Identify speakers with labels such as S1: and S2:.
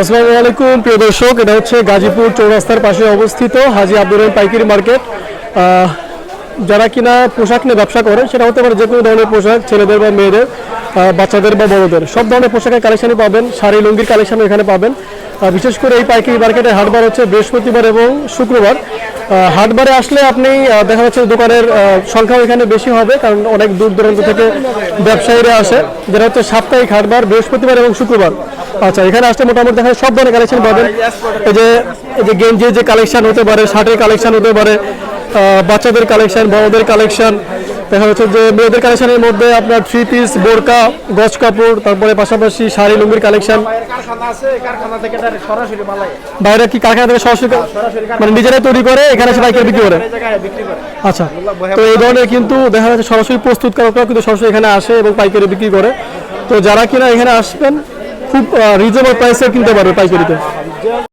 S1: আসসালামু আলাইকুম, প্রিয় দর্শক, এটা হচ্ছে গাজীপুর চৌরাস্তার পাশে অবস্থিত হাজি রহিম পাইকারি মার্কেট। যারা কিনা পোশাক নিয়ে ব্যবসা করে সেটা হতে পারে যে কোনো ধরনের পোশাক, ছেলেদের বা মেয়েদের বাচ্চাদের বা বড়দের, সব ধরনের পোশাকের কালেকশানই পাবেন, শাড়ি, লুঙ্গির কালেকশানও এখানে পাবেন। বিশেষ করে এই পাইকারি মার্কেটে হাটবার হচ্ছে বৃহস্পতিবার এবং শুক্রবার। হাটবারে আসলে আপনি দেখা যাচ্ছে দোকানের সংখ্যা এখানে বেশি হবে, কারণ অনেক দূর দূরান্ত থেকে ব্যবসায়ীরা আসে, যেটা হচ্ছে সাপ্তাহিক হাটবার, বৃহস্পতিবার এবং শুক্রবার। আচ্ছা এখানে আসলে মোটামুটি দেখা যায় সব ধরনের কালেকশন পাবেন। এই যে এই যে গেঞ্জির যে কালেকশন হতে পারে, শার্টের কালেকশন হতে পারে বাচ্চাদের কালেকশন বড়দের কালেকশন দেখা যাচ্ছে যে মেয়েদের কালেকশনের মধ্যে আপনার থ্রি পিস বোরকা গজ কাপড় তারপরে পাশাপাশি শাড়ি লুঙ্গির কালেকশন। বাইরে কি কারখানা থেকে সরাসরি মানে নিজেরাই তৈরি করে এখানে এসে পাইকারি
S2: বিক্রি করে?
S1: আচ্ছা তো এই ধরনের কিন্তু দেখা যাচ্ছে সরাসরি প্রস্তুতকারকরাও কিন্তু সরাসরি এখানে আসে এবং পাইকারি বিক্রি করে। তো যারা কিনা এখানে আসবেন খুব রিজনেবল প্রাইসে কিনতে পারবে পাইকারিতে।